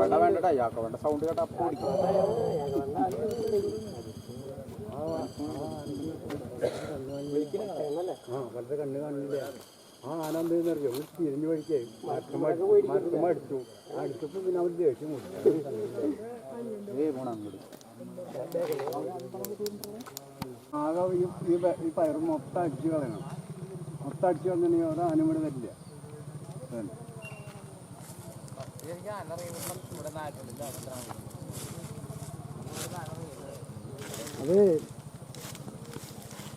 വേണ്ട വേണ്ട അയ്യാക്ക വേണ്ട സൗണ്ട് കേട്ട ആ വലത്തെ കണ്ണ് കാണില്ല ആ ആന എന്തെന്നറിയോ ഒരു തിരിഞ്ഞു വഴിക്കേ മരത്തുമ്മ അടിച്ചു അടിച്ചപ്പോൾ പിന്നെ അവർ ദേഷ്യം കൊടുത്തു ഏ പോണം അങ്ങോട്ട് ആകെ ഈ ഈ പയർ മൊത്തം അടിച്ചു കളയണം. മൊത്തം അടിച്ചു കളഞ്ഞിട്ടുണ്ടെങ്കിൽ ഒരു ആന ഇവിടെ വരില്ല. അത്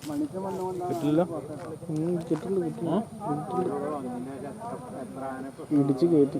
മണിക്ക് വന്നുകൊണ്ടാണ് ഇടിച്ച് കയറ്റി.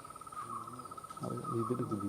ഇതെടുക്കും